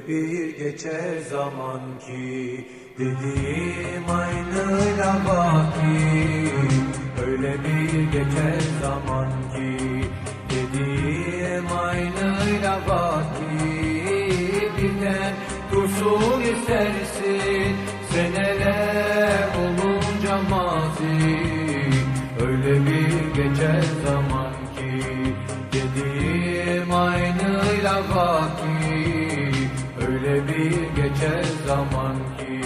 geçer zaman ki Dediğim aynıyla baki. Öyle bir geçer zaman ki Dediğim aynıyla baki. Birden dursun istersin Seneler olunca mazi. Öyle bir geçer zaman ki Dediğim aynıyla baki Öyle bir geçer zaman ki.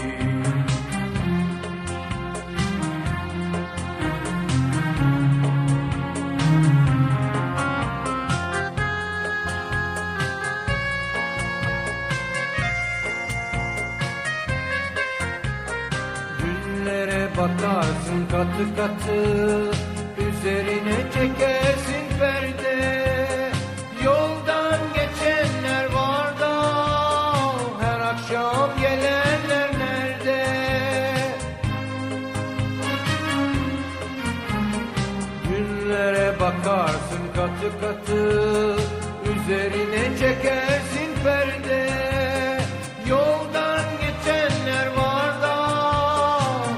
Günlere bakarsın katı katı Üzerine çekersin perde bakarsın katı katı Üzerine çekersin perde. Yoldan geçenler var da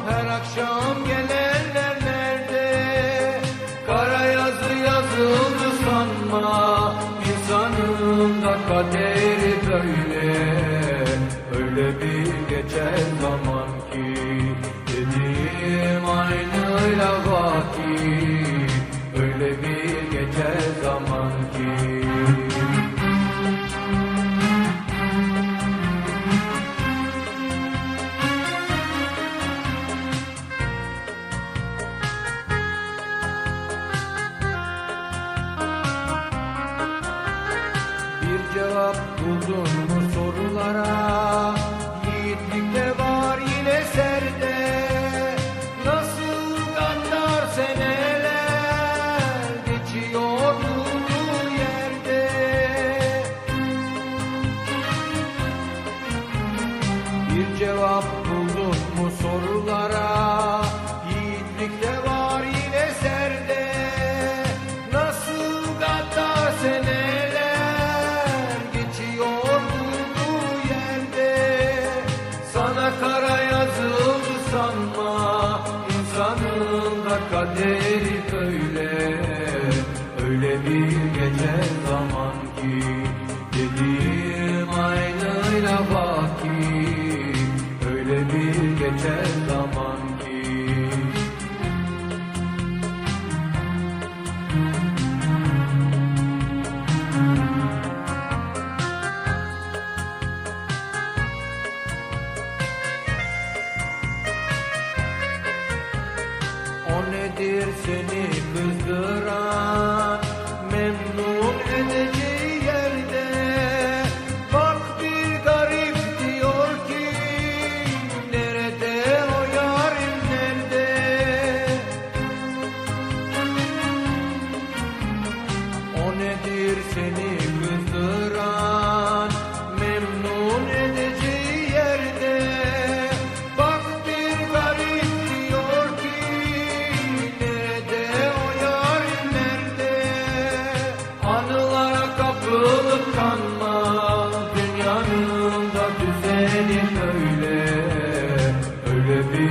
Her akşam gelenler nerede? Kara yazı yazıldı sanma İnsanın da kaderi böyle. Öyle bir geçer zaman ki Dediğim aynıyla vaki cevap buldun mu sorulara geçer zaman ki O nedir seni kızdıran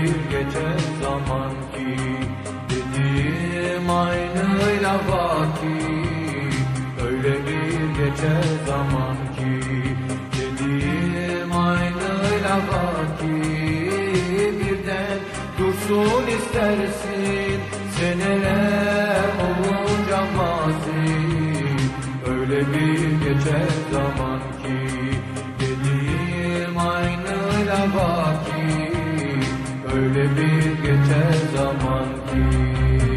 geçer zaman ki Dediğim aynıyla vaki. Öyle bir geçer zaman ki Dediğim aynıyla vaki. Birden dursun istersin Seneler olunca mazi Öyle bir geçer zaman Öyle bir geçer zaman ki